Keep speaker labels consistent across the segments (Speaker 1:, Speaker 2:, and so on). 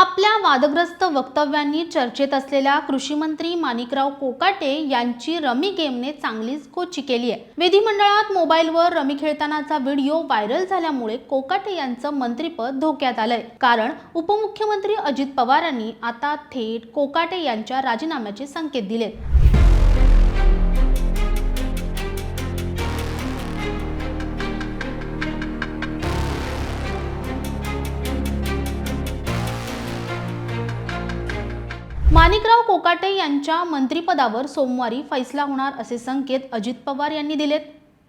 Speaker 1: आपल्या वादग्रस्त वक्तव्यांनी चर्चेत असलेल्या कृषी मंत्री माणिकराव कोकाटे यांची रमी गेमने चांगलीच कोची केली आहे. विधिमंडळात मोबाईलवर रमी खेळतानाचा व्हिडिओ व्हायरल झाल्यामुळे कोकाटे यांचं मंत्रीपद धोक्यात आलंय. कारण उपमुख्यमंत्री अजित पवारांनी आता थेट कोकाटे यांच्या राजीनाम्याचे संकेत दिलेत. माणिकराव कोकाटे यांच्या मंत्रिपदावर सोमवारी फैसला होणार असे संकेत अजित पवार यांनी दिलेत.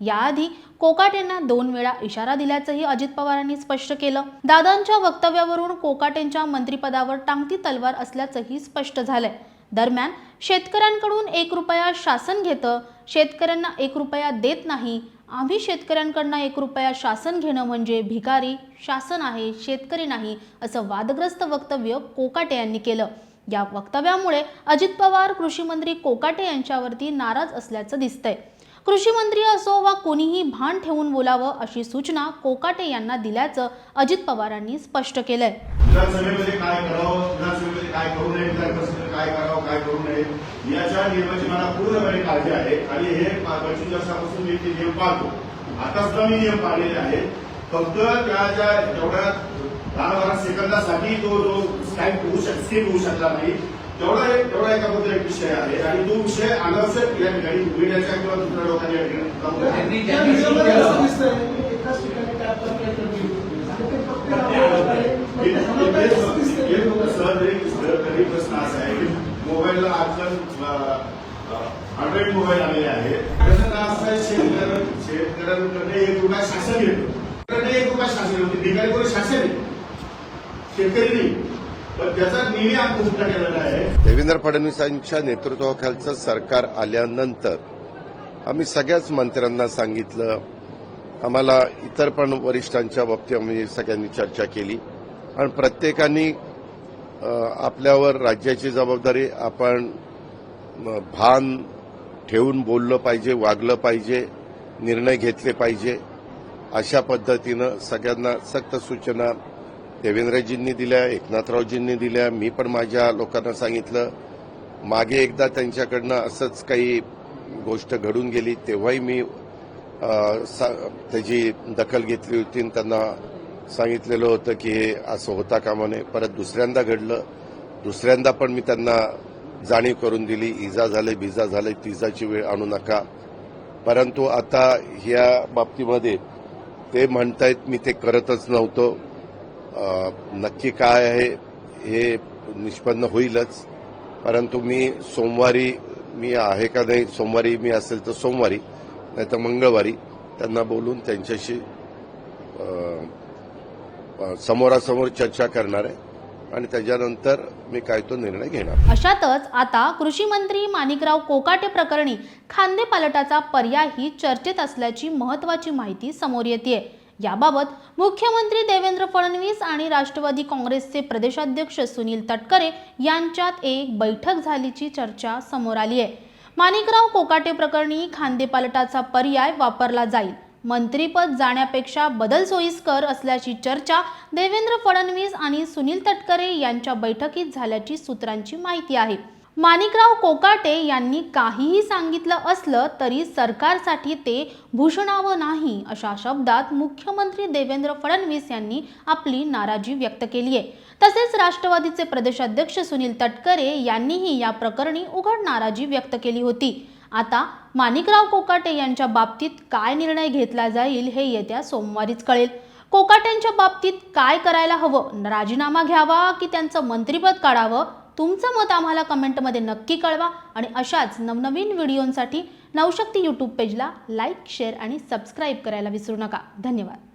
Speaker 1: याआधी कोकाटेंना दोन वेळा इशारा दिल्याचंही अजित पवारांनी स्पष्ट केलं. दादांच्या वक्तव्यावरून कोकाटेंच्या मंत्रिपदावर टांगती तलवार असल्याचंही स्पष्ट झालंय. दरम्यान शेतकऱ्यांकडून एक रुपया शासन घेतं शेतकऱ्यांना एक रुपया देत नाही. आम्ही शेतकऱ्यांकडनं एक रुपया शासन घेणं म्हणजे भिकारी शासन आहे शेतकरी नाही असं वादग्रस्त वक्तव्य कोकाटे यांनी केलं. या वक्तव्यामुळे अजित पवार कृषी मंत्री कोकाटे यांच्यावरती नाराज असल्याचं दिसतंय. कृषी मंत्री असो वा कोणीही भान ठेवून बोलावं अशी सूचना कोकाटे यांना दिल्याचं अजित पवारांनी स्पष्ट केलंय.
Speaker 2: विधानसभेमध्ये काय करावं विधानसभेमध्ये काय करू नये विधान काय करावं काय करू नये याच्या नियमाची मला पूर्णपणे काळजी आहे आणि हे पंचवीस वर्षापासून मी ते नियम पाळतो. आता सुद्धा मी नियम पाळलेले आहेत. फक्त त्या ज्या जेवढ्या दहा बारा सेकंदासाठी तो जो स्कॅप होऊ शक स्किप होऊ शकला नाही तेवढा एक तेवढा एकाबद्दल एक विषय आहे आणि तो विषय अनावश्यक या ठिकाणी मीडियाच्या किंवा दुसऱ्या लोकांनी या ठिकाणी जाऊ नये.
Speaker 3: त्यांनी
Speaker 4: त्या
Speaker 3: ज्यांनी
Speaker 4: व्हिडिओमध्ये
Speaker 3: केलं,
Speaker 4: असं दिसतंय की एकाच ठिकाणी काय आपण काय करतो. आणि ते फक्त दाखवत आहे. पण
Speaker 2: हे-
Speaker 4: त्याच्यामध्ये
Speaker 2: हे-
Speaker 4: काय
Speaker 2: हे-
Speaker 4: असं दिसतंय
Speaker 2: हे
Speaker 4: व्हिडिओमध्ये.
Speaker 2: सहज एक सहज तरी प्रश्न असा आहे की मोबाईलला आजकाल अँड्रॉइड मोबाईल आलेले आहेत त्याचं नाव असं आहे शेतकऱ्या शेतकऱ्यांकडे एक रुपया शासन घेतो शेतकऱ्यांकडे एक रुपया शासन घेतो भिकारी कोणी शासन आहे शेतकरी पण त्याचा केलेला आहे.
Speaker 5: देवेंद्र फडणवीसांच्या नेतृत्वाखालचं सरकार आल्यानंतर आम्ही सगळ्याच मंत्र्यांना सांगितलं. आम्हाला इतर पण वरिष्ठांच्या बाबतीत आम्ही सगळ्यांनी चर्चा केली. आणि प्रत्येकाने आपल्यावर राज्याची जबाबदारी आपण भान ठेवून बोललं पाहिजे वागलं पाहिजे निर्णय घेतले पाहिजे. अशा पद्धतीनं सगळ्यांना सक्त सूचना देवेंद्रजींनी दिल्या एकनाथरावजींनी दिल्या. मी पण माझ्या लोकांना सांगितलं मागे एकदा त्यांच्याकडनं असंच काही गोष्ट घडून गेली तेव्हाही मी सा- त्याची दखल घेतली होती आणि त्यांना सांगितलेलं होतं की हे असं होता कामा नये. परत दुसऱ्यांदा घडलं. दुसऱ्यांदा पण मी त्यांना जाणीव करून दिली इजा झाले बिजा झाले तिजाची वेळ आणू नका. परंतु आता ह्या बाबतीमध्ये ते म्हणतायत मी ते करतच नव्हतो. नक्की काय आहे हे निष्पन्न होईलच. परंतु मी सोमवारी मी आहे का नाही सोमवारी मी असेल तर सोमवारी नाही तर मंगळवारी त्यांना बोलून त्यांच्याशी समोरासमोर चर्चा करणार आहे आणि त्याच्यानंतर मी काय तो निर्णय घेणार.
Speaker 1: अशातच आता कृषी मंत्री माणिकराव कोकाटे प्रकरणी खांदेपालटाचा पर्यायही चर्चेत असल्याची महत्वाची माहिती समोर येते याबाबत मुख्यमंत्री देवेंद्र फडणवीस आणि राष्ट्रवादी काँग्रेसचे प्रदेशाध्यक्ष सुनील तटकरे यांच्यात एक बैठक झालीची चर्चा समोर आली आहे. माणिकराव कोकाटे प्रकरणी खांदेपालटाचा पर्याय वापरला जाईल. मंत्रीपद जाण्यापेक्षा बदल सोयीस्कर असल्याची चर्चा देवेंद्र फडणवीस आणि सुनील तटकरे यांच्या बैठकीत झाल्याची सूत्रांची माहिती आहे. माणिकराव कोकाटे यांनी काहीही सांगितलं असलं तरी सरकारसाठी ते भूषणावं नाही अशा शब्दात मुख्यमंत्री देवेंद्र फडणवीस यांनी आपली नाराजी व्यक्त केली आहे. तसेच राष्ट्रवादीचे प्रदेशाध्यक्ष सुनील तटकरे यांनीही या प्रकरणी उघड नाराजी व्यक्त केली होती. आता माणिकराव कोकाटे यांच्या बाबतीत काय निर्णय घेतला जाईल हे येत्या सोमवारीच कळेल. कोकाटेंच्या बाबतीत काय करायला हवं? राजीनामा घ्यावा की त्यांचं मंत्रिपद काढावं? तुमचं मत आम्हाला कमेंटमध्ये नक्की कळवा आणि अशाच नवनवीन व्हिडिओंसाठी नवशक्ती यूट्यूब पेजला लाईक शेअर आणि सबस्क्राईब करायला विसरू नका. धन्यवाद.